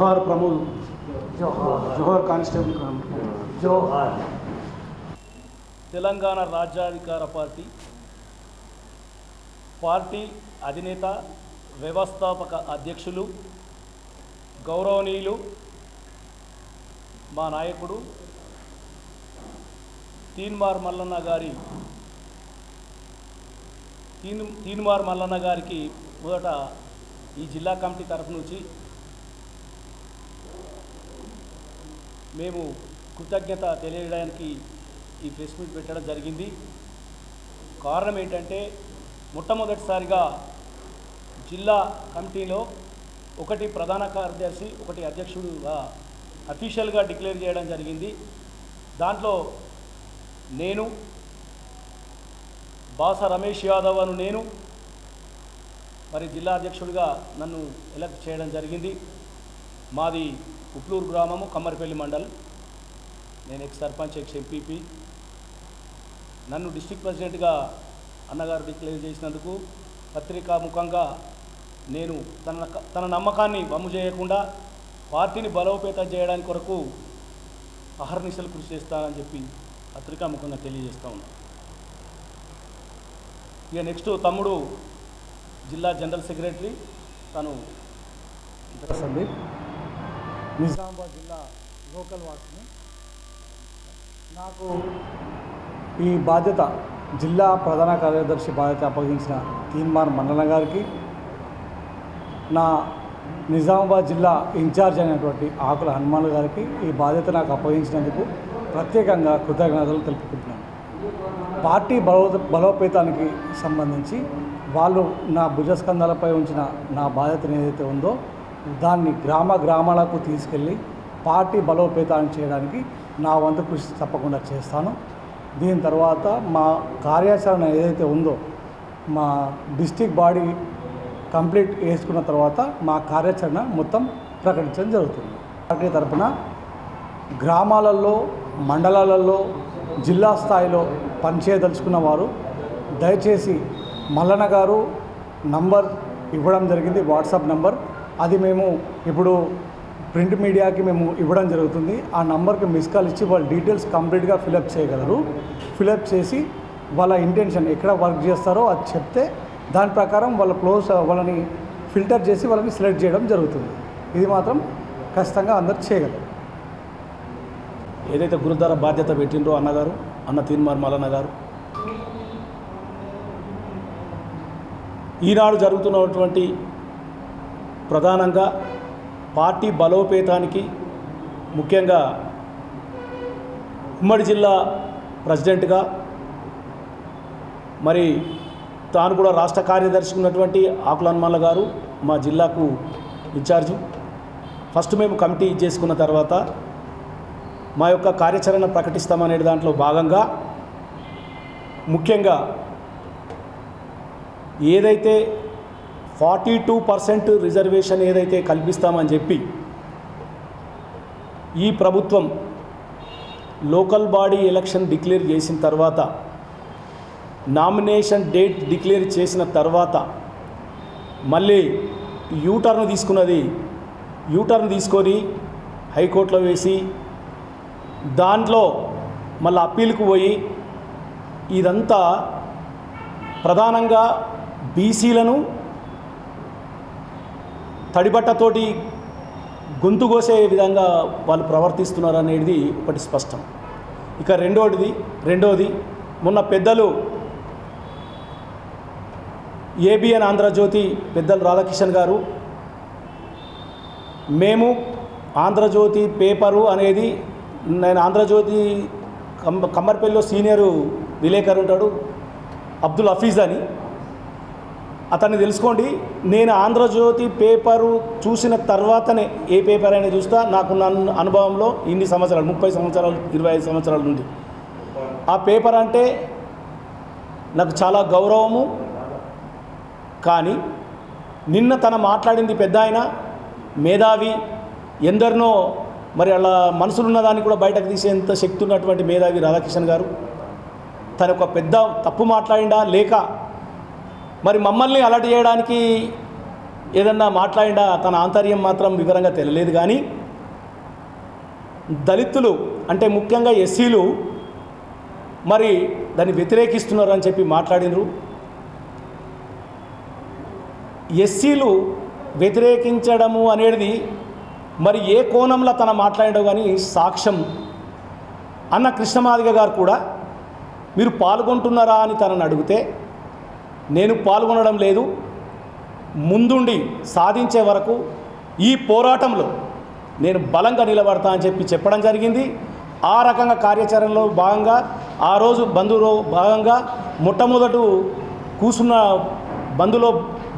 జోహార్ ప్రమోద్. జోహార్ కానిస్టేబుల్ జోహార్ తెలంగాణ రాజ్యాధికార పార్టీ పార్టీ అధినేత వ్యవస్థాపక అధ్యక్షులు గౌరవనీయులు మా నాయకుడు తీన్మార్ మల్లన్న గారి తీన్ తీన్మార్ మల్లన్న గారికి మొదట ఈ జిల్లా కమిటీ తరఫు నుంచి మేము కృతజ్ఞత తెలియడానికి ఈ ప్రెస్ మీట్ పెట్టడం జరిగింది. కారణం ఏంటంటే మొట్టమొదటిసారిగా జిల్లా కమిటీలో ఒకటి ప్రధాన కార్యదర్శి ఒకటి అధ్యక్షుడుగా అఫీషియల్గా డిక్లేర్ చేయడం జరిగింది. దాంట్లో నేను బాస రమేష్ యాదవ్ అను నేను మరి జిల్లా అధ్యక్షుడిగా నన్ను ఎలక్ట్ చేయడం జరిగింది. మాది ఉప్లూరు గ్రామము కమ్మరిపల్లి మండల్. నేను ఎక్స్ సర్పంచ్ ఎక్స్ ఎంపీపీ. నన్ను డిస్టిక్ ప్రెసిడెంట్గా అన్నగారు డిక్లేర్ చేసినందుకు పత్రికా ముఖంగా నేను తన తన నమ్మకాన్ని వమ్ము చేయకుండా పార్టీని బలోపేతం చేయడానికి కొరకు అహర్నిశలు కృషి చేస్తానని చెప్పి పత్రికా ముఖంగా తెలియజేస్తా ఉన్నాను ఇక నెక్స్ట్ తమ్ముడు జిల్లా జనరల్ సెక్రటరీ తను. సందీప్. నిజామాబాద్ జిల్లా లోకల్ వాసిని నాకు ఈ బాధ్యత జిల్లా ప్రధాన కార్యదర్శి బాధ్యత అప్పగించిన తీన్మార్ మండలం గారికి నా నిజామాబాద్ జిల్లా ఇన్ఛార్జ్ అయినటువంటి ఆకుల హనుమాన్ గారికి ఈ బాధ్యత నాకు అప్పగించినందుకు ప్రత్యేకంగా కృతజ్ఞతలు తెలుపుకుంటున్నాను. పార్టీ బలో బలోపేతానికి సంబంధించి వాళ్ళు నా భుజస్కంధాలపై ఉంచిన నా బాధ్యతను ఏదైతే ఉందో దాన్ని గ్రామ గ్రామాలకు తీసుకెళ్ళి పార్టీ బలోపేతాన్ని చేయడానికి నా వంతు కృషి తప్పకుండా చేస్తాను. దీని తర్వాత మా కార్యాచరణ ఏదైతే ఉందో మా డిస్టిక్ బాడీ కంప్లీట్ వేసుకున్న తర్వాత మా కార్యాచరణ మొత్తం ప్రకటించడం జరుగుతుంది. పార్టీ తరఫున గ్రామాలలో మండలాలలో జిల్లా స్థాయిలో పనిచేయదలుచుకున్న వారు దయచేసి మల్లన్న గారు నంబర్ ఇవ్వడం జరిగింది వాట్సాప్ నంబర్ అది మేము ఇప్పుడు ప్రింట్ మీడియాకి మేము ఇవ్వడం జరుగుతుంది. ఆ నంబర్కి మిస్ కాల్ ఇచ్చి వాళ్ళ డీటెయిల్స్ కంప్లీట్గా ఫిలప్ చేయగలరు. ఫిలప్ చేసి వాళ్ళ ఇంటెన్షన్ ఎక్కడ వర్క్ చేస్తారో అది చెప్తే దాని ప్రకారం వాళ్ళ క్లోజ్ వాళ్ళని ఫిల్టర్ చేసి వాళ్ళని సెలెక్ట్ చేయడం జరుగుతుంది. ఇది మాత్రం ఖచ్చితంగా అందరు చేయగలరు. ఏదైతే గురుద్వార బాధ్యత పెట్టిండ్రో అన్నగారు అన్న తీన్మార్ మల్లన్న గారు ఈనాడు జరుగుతున్నటువంటి ప్రధానంగా పార్టీ బలోపేతానికి ముఖ్యంగా ఉమ్మడి జిల్లా ప్రెసిడెంట్గా మరి తాను కూడా రాష్ట్ర కార్యదర్శి ఉన్నటువంటి ఆకుల హనుమాన్ల గారు మా జిల్లాకు ఇన్ఛార్జు. ఫస్ట్ మేము కమిటీ చేసుకున్న తర్వాత మా యొక్క కార్యాచరణ ప్రకటిస్తామనే దాంట్లో భాగంగా ముఖ్యంగా ఏదైతే ఫార్టీ టూ పర్సెంట్ రిజర్వేషన్ ఏదైతే కల్పిస్తామని చెప్పి ఈ ప్రభుత్వం లోకల్ బాడీ ఎలక్షన్ డిక్లేర్ చేసిన తర్వాత నామినేషన్ డేట్ డిక్లేర్ చేసిన తర్వాత మళ్ళీ యూటర్న్ తీసుకున్నది యూటర్న్ తీసుకొని హైకోర్టులో వేసి దాంట్లో మళ్ళీ అప్పీల్కు పోయి ఇదంతా ప్రధానంగా బీసీలను తడిబట్టతోటి గొంతు కోసే విధంగా వాళ్ళు ప్రవర్తిస్తున్నారు అనేది ఒకటి స్పష్టం. ఇక రెండోది రెండోది మొన్న పెద్దలు ఏబిఎన్ ఆంధ్రజ్యోతి పెద్దలు రాధాకిషన్ గారు మేము ఆంధ్రజ్యోతి పేపరు అనేది నేను ఆంధ్రజ్యోతి కమ్ కమ్మర్పల్లిలో సీనియరు విలేకరు ఉంటాడు అబ్దుల్ హఫీజ్ అని. అతన్ని తెలుసుకోండి నేను ఆంధ్రజ్యోతి పేపరు చూసిన తర్వాతనే ఏ పేపర్ అయినా చూస్తా నాకున్న అనుభవంలో ఇన్ని సంవత్సరాలు ముప్పై సంవత్సరాలు ఇరవై ఐదు సంవత్సరాల నుండి ఆ పేపర్ అంటే నాకు చాలా గౌరవము. కానీ నిన్న తన మాట్లాడింది పెద్ద ఆయన మేధావి ఎందరినో మరి అలా మనసులున్న దాన్ని కూడా బయటకు తీసేంత శక్తి ఉన్నటువంటి మేధావి రాధాకిషన్ గారు. తన ఒక పెద్ద తప్పు మాట్లాడిండా లేక మరి మమ్మల్ని అలర్ట్ చేయడానికి ఏదన్నా మాట్లాడినా తన ఆంతర్యం మాత్రం వివరంగా తెలియలేదు కానీ దళితులు అంటే ముఖ్యంగా ఎస్సీలు మరి దాన్ని వ్యతిరేకిస్తున్నారు అని చెప్పి మాట్లాడినరు. ఎస్సీలు వ్యతిరేకించడము అనేది మరి ఏ కోణంలో తన మాట్లాడడం కానీ సాక్ష్యం అన్న కృష్ణమాదిగ గారు కూడా మీరు పాల్గొంటున్నారా అని తనని అడిగితే నేను పాల్గొనడం లేదు. ముందుండి సాధించే వరకు ఈ పోరాటంలో నేను బలంగా నిలబడతా అని చెప్పి చెప్పడం జరిగింది. ఆ రకంగా కార్యాచరణలో భాగంగా ఆ రోజు బంధులో భాగంగా మొట్టమొదట కూసున్న బంధులో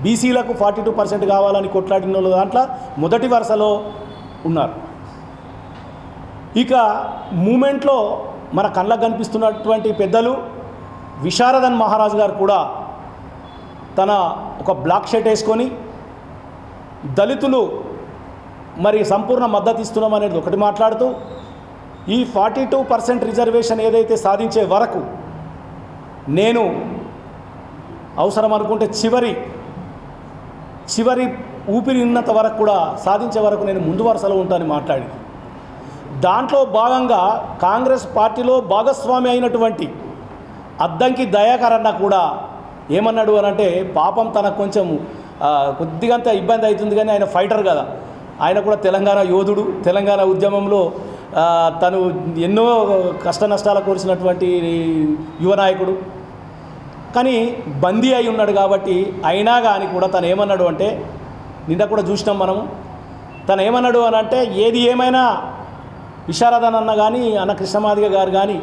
బీసీలకు ఫార్టీ టూ పర్సెంట్ కావాలని కొట్లాడిన వాళ్ళు దాంట్లో మొదటి వరుసలో ఉన్నారు. ఇక మూమెంట్లో మన కళ్ళకు కనిపిస్తున్నటువంటి పెద్దలు విశారదన్ మహారాజు గారు కూడా తన ఒక బ్లాక్ షర్ట్ వేసుకొని దళితులు మరి సంపూర్ణ మద్దతు ఇస్తున్నాం అనేది ఒకటి మాట్లాడుతూ ఈ ఫార్టీ టూ పర్సెంట్ రిజర్వేషన్ ఏదైతే సాధించే వరకు నేను అవసరం అనుకుంటే చివరి చివరి ఊపిరి ఉన్నంత వరకు కూడా సాధించే వరకు నేను ముందు వరుసలో ఉంటానని మాట్లాడింది. దాంట్లో భాగంగా కాంగ్రెస్ పార్టీలో భాగస్వామి అయినటువంటి అద్దంకి దయాకరన్న కూడా ఏమన్నాడు అని అంటే పాపం తనకు కొంచెం కొద్దిగంత ఇబ్బంది అవుతుంది కానీ ఆయన ఫైటర్ కదా. ఆయన కూడా తెలంగాణ యోధుడు. తెలంగాణ ఉద్యమంలో తను ఎన్నో కష్ట నష్టాలు కోరిసినటువంటి యువ నాయకుడు. కానీ బందీ అయి ఉన్నాడు కాబట్టి అయినా కానీ కూడా తను ఏమన్నాడు అంటే నిన్న కూడా చూసినాం మనము. తను ఏమన్నాడు అని అంటే ఏది ఏమైనా విశారదన్ అన్న కానీ అన్న కృష్ణమాదిగ గారు కానీ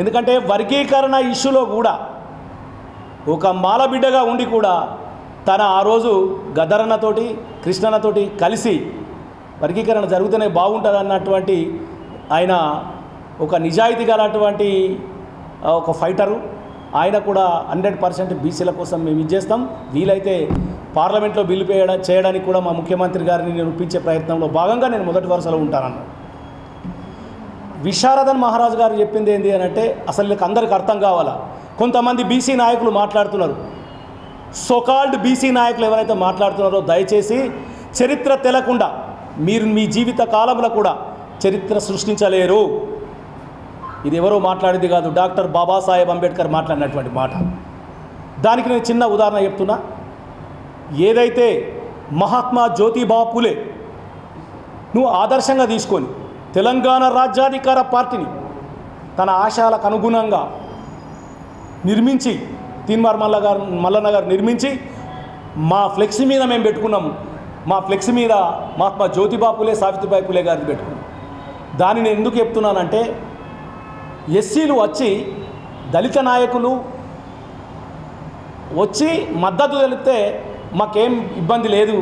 ఎందుకంటే వర్గీకరణ ఇష్యూలో కూడా ఒక మాలబిడ్డగా ఉండి కూడా తన ఆ రోజు గద్దరన్నతోటి కృష్ణన్నతోటి కలిసి వర్గీకరణ జరుగుతూనే బాగుంటుంది అన్నటువంటి ఆయన ఒక నిజాయితీ గలటువంటి ఒక ఫైటరు. ఆయన కూడా హండ్రెడ్ పర్సెంట్ బీసీల కోసం మేము ఇచ్చేస్తాం వీలైతే పార్లమెంట్లో బిల్లు పేయడం చేయడానికి కూడా మా ముఖ్యమంత్రి గారిని నిరూపించే ప్రయత్నంలో భాగంగా నేను మొదటి వరుసలో ఉంటానన్న. విశారదన్ మహారాజు గారు చెప్పింది ఏంటి అని అంటే అసలు నీకు అందరికి అర్థం కావాలా? కొంతమంది బీసీ నాయకులు మాట్లాడుతున్నారు. సోకాల్డ్ బీసీ నాయకులు ఎవరైతే మాట్లాడుతున్నారో దయచేసి చరిత్ర తెలకుండా మీరు మీ జీవిత కాలంలో కూడా చరిత్ర సృష్టించలేరు. ఇది ఎవరో మాట్లాడేది కాదు డాక్టర్ బాబాసాహెబ్ అంబేద్కర్ మాట్లాడినటువంటి మాట. దానికి నేను చిన్న ఉదాహరణ చెప్తున్నా. ఏదైతే మహాత్మా జ్యోతిబా పులే నువ్వు ఆదర్శంగా తీసుకొని తెలంగాణ రాజ్యాధికార పార్టీని తన ఆశయాలకు అనుగుణంగా నిర్మించి తీన్మార్ మల్ల గారు మల్లన్న గారు నిర్మించి మా ఫ్లెక్సీ మీద మేము పెట్టుకున్నాం మా ఫ్లెక్సీ మీద మహాత్మా జ్యోతిబా పులే సావిత్రిబాయి పులే గారిని పెట్టుకున్నాం. దాన్ని నేను ఎందుకు చెప్తున్నానంటే ఎస్సీలు వచ్చి దళిత నాయకులు వచ్చి మద్దతు తెలిపితే మాకేం ఇబ్బంది లేదు.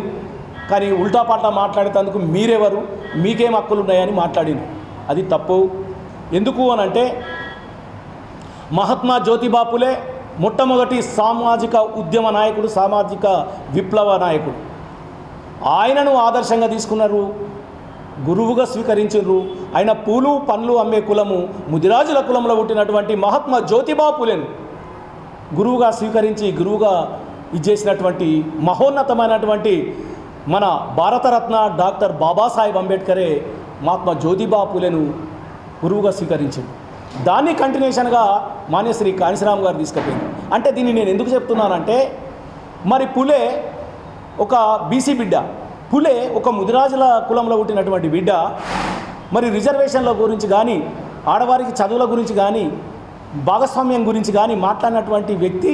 కానీ ఉల్టాపాల్టా మాట్లాడేటందుకు మీరెవరు? మీకేం హక్కులు ఉన్నాయని మాట్లాడింది అది తప్పు. ఎందుకు అని అంటే మహాత్మా జ్యోతిబా పులే మొట్టమొదటి సామాజిక ఉద్యమ నాయకుడు సామాజిక విప్లవ నాయకుడు. ఆయనను ఆదర్శంగా తీసుకున్నారు గురువుగా స్వీకరించారు ఆయన పూలు పండ్లు అమ్మే కులము ముదిరాజుల కులంలో పుట్టినటువంటి మహాత్మా జ్యోతిబా పులేను గురువుగా స్వీకరించి గురువుగా ఇచ్చేసినటువంటి మహోన్నతమైనటువంటి మన భారతరత్న డాక్టర్ బాబాసాహెబ్ అంబేద్కరే మహాత్మా జ్యోతిబా పులేను గురువుగా స్వీకరించింది దాన్ని కంటిన్యూషన్గా మాన్యశ్రీ కాంశీరామ్ గారు తీసుకుపోయింది అంటే దీన్ని నేను ఎందుకు చెప్తున్నానంటే మరి పులే ఒక బీసీ బిడ్డ పులే ఒక ముదిరాజుల కులంలో పుట్టినటువంటి బిడ్డ మరి రిజర్వేషన్ల గురించి కానీ ఆడవారికి చదువుల గురించి కానీ భాగస్వామ్యం గురించి కానీ మాట్లాడినటువంటి వ్యక్తి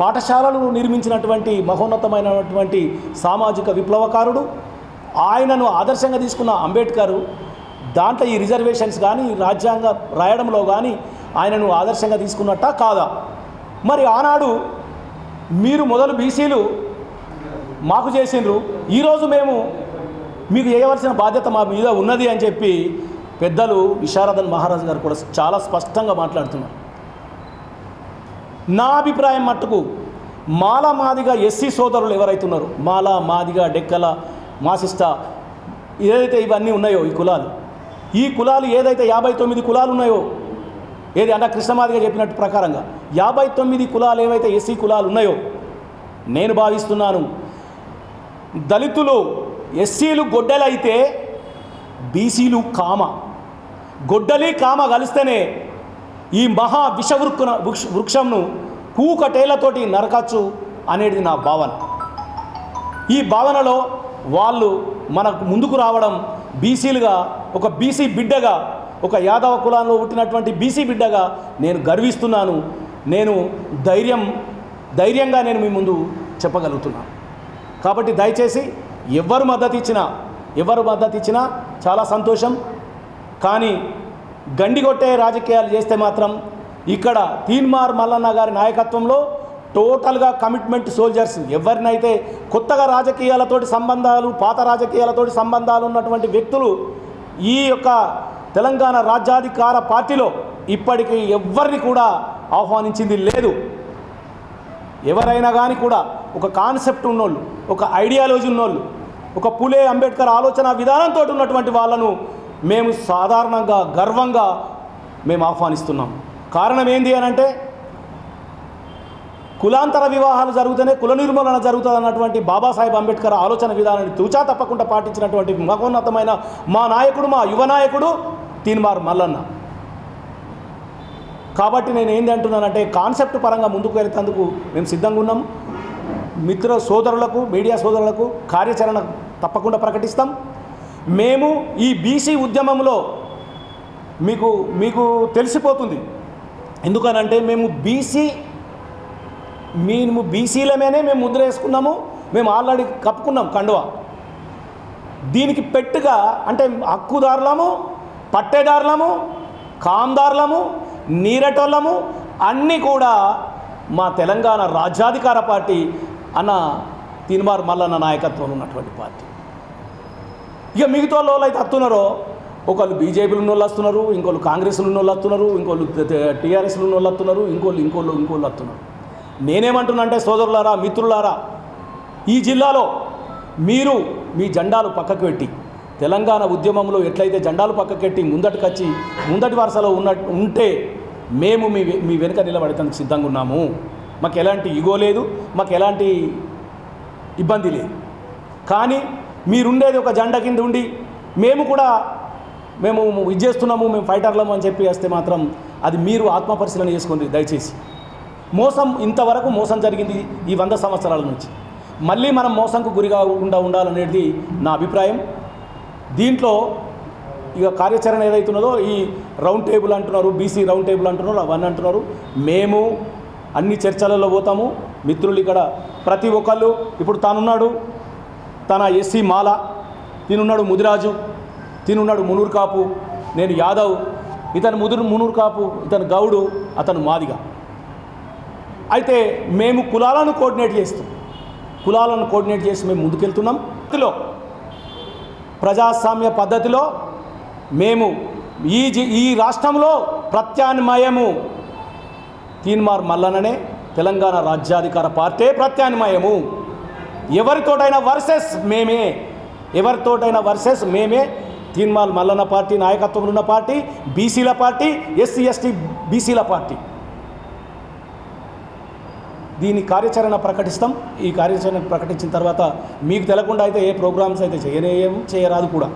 పాఠశాలలు నిర్మించినటువంటి మహోన్నతమైనటువంటి సామాజిక విప్లవకారుడు ఆయనను ఆదర్శంగా తీసుకున్న అంబేద్కర్ దాంట్లో ఈ రిజర్వేషన్స్ కానీ రాజ్యాంగ రాయడంలో కానీ ఆయనను ఆదర్శంగా తీసుకున్నట్టా కాదా? మరి ఆనాడు మీరు మొదలు బీసీలు మాకు చేసిండ్రు. ఈరోజు మేము మీకు చేయవలసిన బాధ్యత మా మీద ఉన్నది అని చెప్పి పెద్దలు విశారదన్ మహారాజు గారు కూడా చాలా స్పష్టంగా మాట్లాడుతున్నారు. నా అభిప్రాయం మట్టుకు మాల మాదిగా ఎస్సీ సోదరులు ఎవరైతున్నారు మాల మాదిగా డెక్కల మాసిస్ట ఏదైతే ఇవన్నీ ఉన్నాయో ఈ కులాలు ఈ కులాలు ఏదైతే యాభై తొమ్మిది కులాలు ఉన్నాయో ఏది అన్న కృష్ణమాదిగా చెప్పినట్టు ప్రకారంగా యాభై తొమ్మిది కులాలు ఏవైతే ఎస్సీ కులాలు ఉన్నాయో నేను భావిస్తున్నాను దళితులు ఎస్సీలు గొడ్డలైతే బీసీలు కామ. గొడ్డలి కామ కలిస్తేనే ఈ మహా విషవృక్కున వృక్ష వృక్షంను కూకటేళ్ళతోటి నరకచ్చు అనేది నా భావన. ఈ భావనలో వాళ్ళు మనకు ముందుకు రావడం బీసీలుగా ఒక బీసీ బిడ్డగా ఒక యాదవ కులంలో పుట్టినటువంటి బీసీ బిడ్డగా నేను గర్విస్తున్నాను. నేను ధైర్యం ధైర్యంగా నేను మీ ముందు చెప్పగలుగుతున్నాను. కాబట్టి దయచేసి ఎవరు మద్దతు ఇచ్చినా ఎవరు మద్దతు ఇచ్చినా చాలా సంతోషం. కానీ గండి కొట్టే రాజకీయాలు చేస్తే మాత్రం ఇక్కడ తీన్మార్ మల్లన్న గారి నాయకత్వంలో టోటల్గా కమిట్మెంట్ సోల్జర్స్ ఎవరినైతే కొత్తగా రాజకీయాలతోటి సంబంధాలు పాత రాజకీయాలతోటి సంబంధాలు ఉన్నటువంటి వ్యక్తులు ఈ యొక్క తెలంగాణ రాజ్యాధికార పార్టీలో ఇప్పటికి ఎవ్వరిని కూడా ఆహ్వానించింది లేదు. ఎవరైనా కానీ కూడా ఒక కాన్సెప్ట్ ఉన్నోళ్ళు ఒక ఐడియాలజీ ఉన్నోళ్ళు ఒక పులే అంబేద్కర్ ఆలోచన విధానంతో ఉన్నటువంటి వాళ్ళను మేము సాధారణంగా గర్వంగా మేము ఆహ్వానిస్తున్నాం. కారణం ఏంది అని అంటే కులాంతర వివాహాలు జరుగుతూనే కుల నిర్మూలన జరుగుతుంది అన్నటువంటి బాబాసాహెబ్ అంబేద్కర్ ఆలోచన విధానాన్ని తూచా తప్పకుండా పాటించినటువంటి మహోన్నతమైన మా నాయకుడు మా యువ నాయకుడు తీన్మార్ మల్లన్న. కాబట్టి నేను ఏంది అంటున్నానంటే కాన్సెప్ట్ పరంగా ముందుకు వెళ్తేందుకు మేము సిద్ధంగా ఉన్నాము మిత్ర సోదరులకు మీడియా సోదరులకు కార్యాచరణ తప్పకుండా ప్రకటిస్తాం. మేము ఈ బీసీ ఉద్యమంలో మీకు మీకు తెలిసిపోతుంది. ఎందుకనంటే మేము బీసీ మేము బీసీలమేనే మేము ముద్ర వేసుకున్నాము మేము ఆల్రెడీ కప్పుకున్నాం కండువా దీనికి పెట్టుగా అంటే హక్కుదారులము పట్టేదారులము కాందారులము నీరటోళ్ళము అన్నీ కూడా మా తెలంగాణ రాజ్యాధికార పార్టీ అన్న తీన్మార్ మల్లన్న నాయకత్వంలో ఉన్నటువంటి పార్టీ ఇక మిగతా వాళ్ళు అయితే వస్తున్నారో ఒకళ్ళు బీజేపీలో ఉన్న వాళ్ళు వస్తున్నారు ఇంకోళ్ళు కాంగ్రెస్లో ఉన్న వాళ్ళు వస్తున్నారు ఇంకోళ్ళు టీఆర్ఎస్లో ఉన్న వాళ్ళు వస్తున్నారు ఇంకోళ్ళు ఇంకోళ్ళు ఇంకోళ్ళు వస్తున్నారు నేనేమంటున్నా అంటే సోదరులారా మిత్రులారా ఈ జిల్లాలో మీరు మీ జెండాలు పక్కకు పెట్టి తెలంగాణ ఉద్యమంలో ఎట్లయితే జెండాలు పక్కకు పెట్టి ముందటికొచ్చి ముందటి వరుసలో ఉన్న ఉంటే మేము మీ మీ వెనుక నిలబడటానికి సిద్ధంగా ఉన్నాము. మాకు ఎలాంటి ఇగో లేదు మాకు ఎలాంటి ఇబ్బంది లేదు. కానీ మీరుండేది ఒక జెండా కింద ఉండి మేము కూడా మేము ఇది చేస్తున్నాము మేము ఫైటర్లము అని చెప్పి వస్తే మాత్రం అది మీరు ఆత్మపరిశీలన చేసుకోండి దయచేసి మోసం ఇంతవరకు మోసం జరిగింది ఈ వంద సంవత్సరాల నుంచి. మళ్ళీ మనం మోసంకు గురి కాకుండా ఉండాలనేది నా అభిప్రాయం. దీంట్లో ఇక కార్యాచరణ ఏదైతున్నదో ఈ రౌండ్ టేబుల్ అంటున్నారు బీసీ రౌండ్ టేబుల్ అంటున్నారు అవన్నీ అంటున్నారు. మేము అన్ని చర్చలలో పోతాము. మిత్రులు ఇక్కడ ప్రతి ఒక్కళ్ళు ఇప్పుడు తానున్నాడు తన ఎస్సీ మాల తినున్నాడు ముదిరాజు తినున్నాడు మునూరు కాపు నేను యాదవ్ ఇతను ముదురు మునూరు కాపు ఇతను గౌడు అతను మాదిగా. అయితే మేము కులాలను కోఆర్డినేట్ చేస్తాం కులాలను కోఆర్డినేట్ చేసి మేము ముందుకెళ్తున్నాం. ఇందులో ప్రజాస్వామ్య పద్ధతిలో మేము ఈ ఈ రాష్ట్రంలో ప్రత్యామ్నాయము తీన్మార్ మల్లననే తెలంగాణ రాజ్యాధికార పార్టీ ప్రత్యామ్నాయము. ఎవరితోటైనా వర్సెస్ మేమే ఎవరితోటైనా వర్సెస్ మేమే తీన్మాల్ మల్లన్న పార్టీ నాయకత్వంలో ఉన్న పార్టీ బీసీల పార్టీ ఎస్సీ ఎస్టీ బీసీల పార్టీ. దీని కార్యాచరణ ప్రకటిస్తాం. ఈ కార్యాచరణ ప్రకటించిన తర్వాత మీకు తెలకుండా అయితే ఏ ప్రోగ్రామ్స్ అయితే చేయనేయం చేయరాదు కూడా.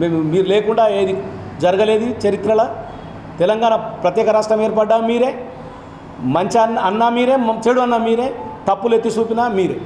మేము మీరు లేకుండా ఏది జరగలేదు చరిత్రలో. తెలంగాణ ప్రత్యేక రాష్ట్రం ఏర్పడ్డా మీరే. మంచి అన్న అన్నా మీరే చెడు అన్న మీరే. తప్పులు ఎత్తి చూపినా మీరే.